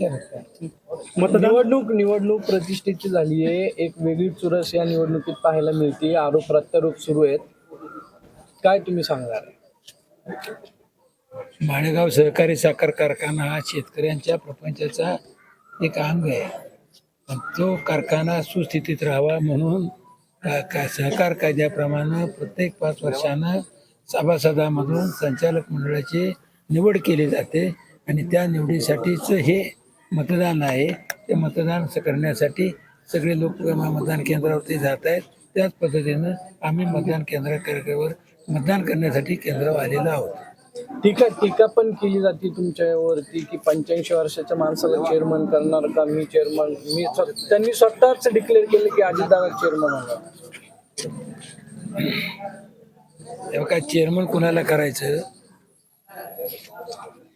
निवडणूक निवडणूक प्रतिष्ठेची झाली आहे. एक वेगळी चुरस या निवडणुकीत पाहायला मिळते. आरोप प्रत्यारोप सुरू आहेत. काय तुम्ही सांगणार? माळेगाव सहकारी साखर कारखाना हा शेतकऱ्यांच्या प्रपंचाचा एक अंग आहे. पण तो कारखाना सुस्थितीत राहावा म्हणून का का सहकार कायद्याप्रमाणे प्रत्येक पाच वर्षानं सभासदामधून संचालक मंडळाची निवड केली जाते आणि त्या निवडीसाठीच हे मतदान आहे. ते मतदान करण्यासाठी सगळे लोक मतदान केंद्रावरती जात आहेत. त्याच पद्धतीनं आम्ही मतदान केंद्रावर मतदान करण्यासाठी केंद्रावर आलेलो आहोत. टीका टीका पण केली जाते तुमच्यावरती की पंच्याऐंशी वर्षाच्या माणसाला चेअरमन करणार का? मी चेअरमन मी स्व- त्यांनी स्वतःच डिक्लेअर केलं की अजितदादा चेअरमन होणार. तेव्हा काय चेअरमन कुणाला करायचं?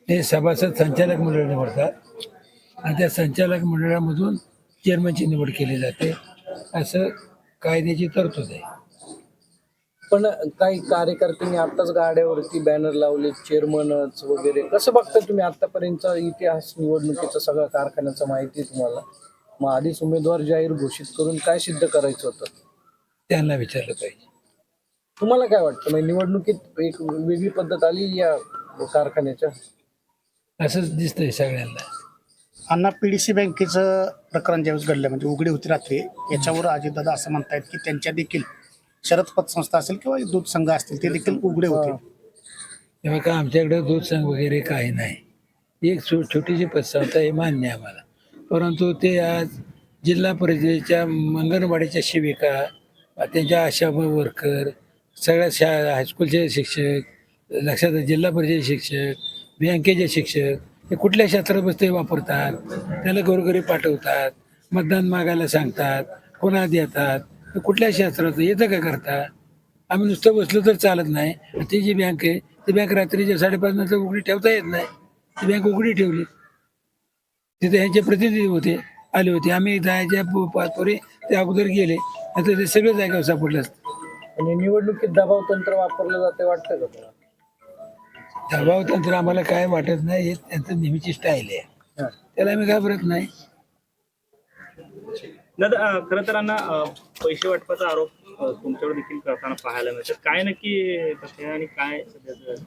हे सभासद संचालक मंडळ निवडतात आणि त्या संचालक मंडळामधून चेअरमनची निवड केली जाते. असं कायद्याची तरतूद आहे. पण काही कार्यकर्त्यांनी आताच गाड्यावरती बॅनर लावले चेअरमनच वगैरे. कसं बघता तुम्ही आतापर्यंतचा इतिहास निवडणुकीचा सगळा कारखान्याचा माहिती तुम्हाला? मग आधीच उमेदवार जाहीर घोषित करून काय सिद्ध करायचं होतं? त्यांना विचारलं पाहिजे. तुम्हाला काय वाटतं? म्हणजे निवडणुकीत एक वेगळी पद्धत आली या कारखान्याच्या? असंच दिसतंय सगळ्यांना. अण्णा पीडीसी बँकेचं प्रकरण ज्यावेळेस घडलं म्हणजे उघडी होती रात्री याच्यावर अजितदादा असं म्हणतायत की त्यांच्या देखील शरद पतसंस्था असेल किंवा दूध संघ असतील ते देखील उघडे होते. हो. तेव्हा का आमच्याकडे दूध संघ वगैरे काही नाही. एक छो छोटीशी पतसंस्था हे मान्य आहे आम्हाला. परंतु ते आज जिल्हा परिषदेच्या अंगणवाडीच्या सेविका त्यांच्या आशा वर्कर सगळ्या शा हायस्कूलचे शिक्षक लक्षात जिल्हा परिषद शिक्षक बँकेचे शिक्षक ते कुठल्या क्षेत्रात बसते वापरतात? त्याला घरोघरी पाठवतात मतदान मागायला सांगतात कोणा देतात. ते कुठल्या शास्त्राचं? येतं का करता? आम्ही नुसतं बसलो तर चालत नाही. ती जी बँक आहे ती बँक रात्रीच्या साडेपाच नंतर उघडी ठेवता येत नाही. ती बँक उघडी ठेवली. तिथे ह्यांचे प्रतिनिधी होते आले होते. आम्ही जायच्या पु- ते अगोदर गेले. आता ते सगळं जागेवर सापडलं असतं. आणि निवडणुकीत दबाव तंत्र वापरलं जाते वाटतं का तुला दबाव तंत्र आम्हाला काय वाटत नाही हे त्यांचं नेहमीची स्टाईल आहे. हा. त्याला आम्ही घाबरत नाही. दादा खरं तर अण्णा पैसे वाटपाचा आरोप तुमच्यावर देखील करताना पाहायला मिळतात. काय नक्की आणि काय सध्याचं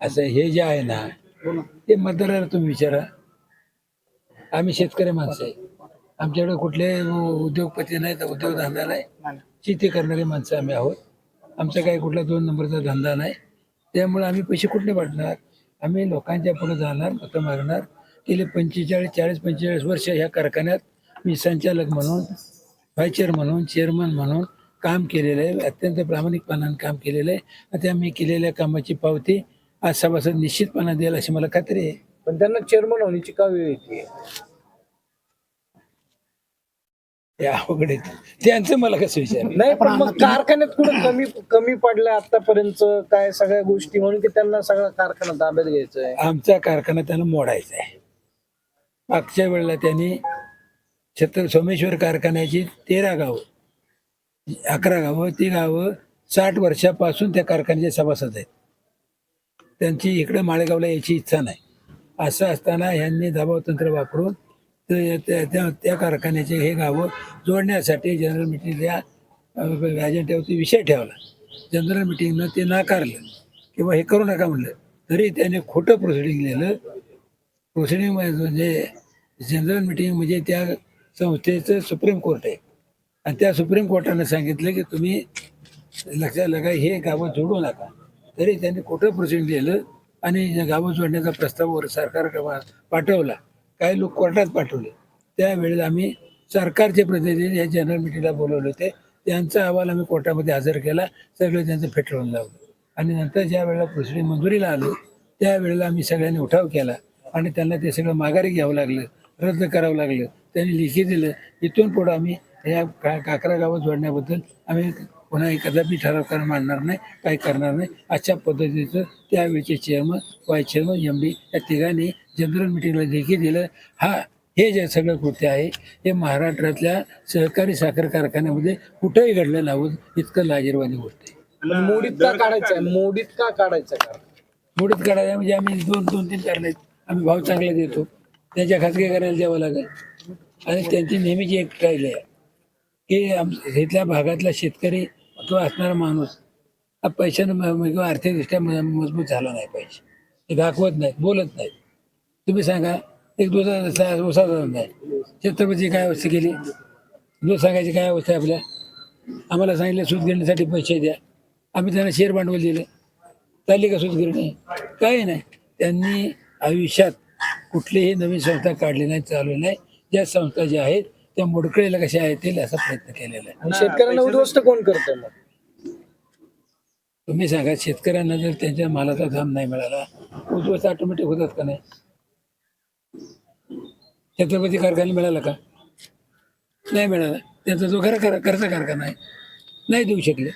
असं हे जे आहे ना ते मतदाराला तुम्ही विचारा. आम्ही शेतकरी माणसं आहे. आमच्याकडे कुठले उद्योगपती नाही तर उद्योगधंदा नाही. शेती करणारी माणसं आम्ही आहोत. आमचा काही कुठला दोन नंबरचा धंदा नाही. त्यामुळे आम्ही पैसे कुठले वाटणार आम्ही लोकांच्या पुढे जाणार मतं मागणार. गेले पंचेचाळीस चाळीस पंचेचाळीस वर्ष ह्या कारखान्यात मी संचालक म्हणून व्हाईस चेअर म्हणून चेअरमन म्हणून काम केलेलं आहे. अत्यंत प्रामाणिकपणाने काम केलेलं आहे. आणि त्या मी केलेल्या कामाची पावती आज सभासद निश्चितपणा देईल अशी मला खात्री आहे. पण त्यांना चेअरमन होण्याची का वेळ येते? हे अवघड त्यांचं मला कसं विचार? नाही पण मग कारखान्यात कुठं कमी कमी पडलं आतापर्यंत? काय सगळ्या गोष्टी म्हणून की त्यांना सगळा कारखाना ताब्यात घ्यायचा आहे आमचा कारखाना त्यांना मोडायचा आहे. मागच्या वेळेला त्यांनी छत्र सोमेश्वर कारखान्याची तेरा गावं अकरा गावं ती गावं साठ वर्षापासून त्या कारखान्याचे सभासद आहेत. त्यांची इकडं माळेगावला यायची इच्छा नाही. असं असताना ह्यांनी दबाव तंत्र वापरून त्या त्या- त्या कारखान्याचे हे गावं जोडण्यासाठी जनरल मिटिंगला अजेंड्यावरती विषय ठेवला. जनरल मिटिंगनं ते नाकारलं किंवा हे करू नका म्हणलं. तरी त्याने खोटं प्रोसिडिंग लिहिलं. प्रोसिडिंग म्हणजे जनरल मिटिंग म्हणजे त्या संस्थेचं सुप्रीम कोर्ट आहे. आणि त्या सुप्रीम कोर्टानं सांगितलं की तुम्ही लक्षात लगा हे गावं जोडू नका. तरी त्यांनी खोटं प्रोसिडिंग लिहिलं आणि गावं जोडण्याचा प्रस्ताव वर सरकारकडे पाठवला. काही लोक कोर्टात पाठवले. त्यावेळेला आम्ही सरकारचे प्रतिनिधी या जनरल मिटिंगला बोलवले होते. त्यांचा अहवाल आम्ही कोर्टामध्ये हजर केला. सगळं त्यांचं फेटळून लावलं आणि नंतर ज्या वेळेला प्रोसिडिंग मंजुरीला आलो त्यावेळेला आम्ही सगळ्यांनी उठाव केला. आणि त्यांना ते सगळं माघारी घ्यावं लागलं रद्द करावं लागलं. त्यांनी लिखी दिलं. इथून पुढं आम्ही या का काकरा गावात जोडण्याबद्दल आम्ही पुन्हा कदापि ठराव कर मांडणार नाही काही करणार नाही. अशा पद्धतीचं त्यावेळीचे chairman vice chairman M D या तिघांनी जनरल मिटिंगला लेखी दिलं. हा हे जे सगळं कृत्य आहे हे महाराष्ट्रातल्या सहकारी साखर कारखान्यामध्ये कुठंही घडलं नव्हतं इतकं लाजीरवाणी गोष्ट आहे. मोडीत का काढायचं मोडीत का काढायचं का मोडीत काढायला म्हणजे आम्ही दोन दोन तीन कारण आहेत. आम्ही भाव चांगले देतो. त्यांच्या खाजगी करायला द्यावं लागेल. आणि त्यांची नेहमीची एक ट्रायल आहे. की आम इथल्या भागातला शेतकरी किंवा असणारा माणूस हा पैशानं किंवा आर्थिकदृष्ट्या मजबूत झाला नाही पाहिजे. ते दाखवत नाहीत बोलत नाहीत. तुम्ही सांगा एक दुधाचा आहे छत्रपती काय अवस्था केली? दूध सांगायची काय अवस्था आहे आपल्या? आम्हाला सांगितलं सूत गिरण्यासाठी पैसे द्या. आम्ही त्यांना शेअर भांडवल दिलं. चालली का सूत गिरणी? काही नाही. त्यांनी आयुष्यात कुठलीही नवीन संस्था काढली नाही चालू नाही. ज्या संस्था ज्या आहेत त्या मोडकळीला कशा येतील असा प्रयत्न केलेला आहे. शेतकऱ्यांना उद्ध्वस्त कोण करतं मग? तुम्ही सांगा शेतकऱ्यांना जर त्यांच्या मालाचा दाम नाही मिळाला उद्ध्वस्त ऑटोमॅटिक होतात का नाही? छत्रपती कारखाना मिळाला का? नाही मिळाला. त्यांचा जो खरा खरा खर्च कारखाना आहे नाही देऊ शकले.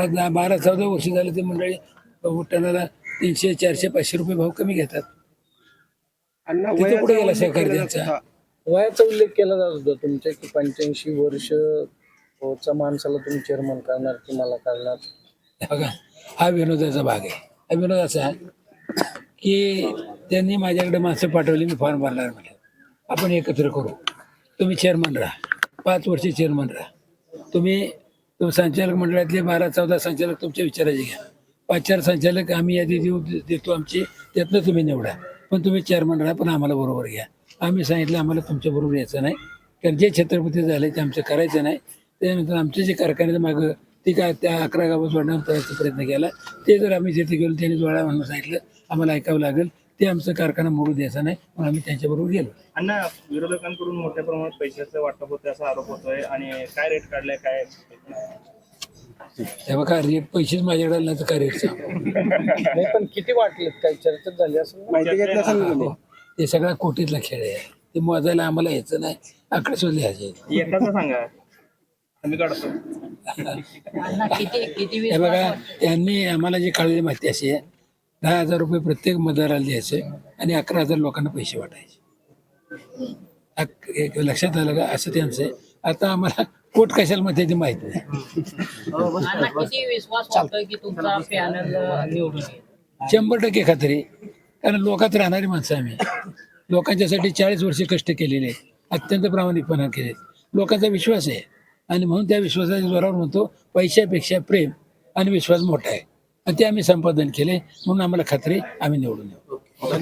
आज बारा चौदा वर्ष झाले ते मंडळी टनाला तीनशे चारशे पाचशे रुपये भाव कमी घेतात. तिथे कुठे गेला सहकार त्यांचा? वयाचा उल्लेख केला जात होता तुमच्या की पंच्याऐंशी वर्ष माणसाला तुम्ही चेअरमन करणार की मला करणार? बघा हा विनोदाचा भाग आहे. हा विनोद असा आहे की त्यांनी माझ्याकडे माणसं पाठवली मी फॉर्म भरणार म्हटलं. आपण एकत्र करू. तुम्ही चेअरमन राहा. पाच वर्ष चेअरमन राहा. तुम्ही संचालक मंडळातले बारा चौदा संचालक तुमच्या विचाराचे घ्या. पाच चार संचालक आम्ही यादी देऊ देतो आमची. त्यातनं तुम्ही निवडा. पण तुम्ही चेअरमन राहा पण आम्हाला बरोबर घ्या. आम्ही सांगितलं आम्हाला तुमच्या बरोबर यायचं नाही. कारण जे छत्रपती झाले ते आमचं करायचं नाही. त्यानंतर आमचे जे कारखान्याचं मागं ते काय त्या अकरा गावात जोडण्याचा प्रयत्न केला. ते जर आम्ही तिथे गेलो त्यांनी जोडा म्हणून सांगितलं. आम्हाला ऐकावं लागेल. ते आमचं कारखाना मोडू द्यायचा नाही म्हणून आम्ही त्यांच्याबरोबर गेलो. अण्णा विरोधकांकडून मोठ्या प्रमाणात पैशाचं वाटप होतं असा आरोप होतोय आणि काय रेट काढलाय काय तेव्हा काय रेट पैसेच माझ्याकडे आले नाही तर काय रेट नाही पण किती वाटलेत? काही चर्चेत झाली असं? हो. ते सगळा कोटीतला खेळ आहे. ते मोजायला आम्हाला यायचं नाही आकडे सुद्धा लिहायचे एकाचं सांगा. आम्ही काढतो. हे बघा त्यांनी आम्हाला जी काढलेली माहिती अशी आहे दहा हजार रुपये प्रत्येक मतदाराला द्यायचे आणि अकरा हजार लोकांना पैसे वाटायचे. लक्षात आलं का? असं त्यांचं आहे. आता आम्हाला कोट कशाला मध्ये ते माहीत नाही. शंभर टक्के खात्री. कारण लोकात राहणारी माणसं आम्ही. लोकांच्यासाठी चाळीस वर्षे कष्ट केलेले आहेत. अत्यंत प्रामाणिकपणा केले लोकांचा विश्वास आहे. आणि म्हणून त्या विश्वासाच्या जोरावर म्हणतो पैशापेक्षा प्रेम आणि विश्वास मोठा आहे. आणि ते आम्ही संपादन केले म्हणून आम्हाला खात्री आम्ही निवडून येऊ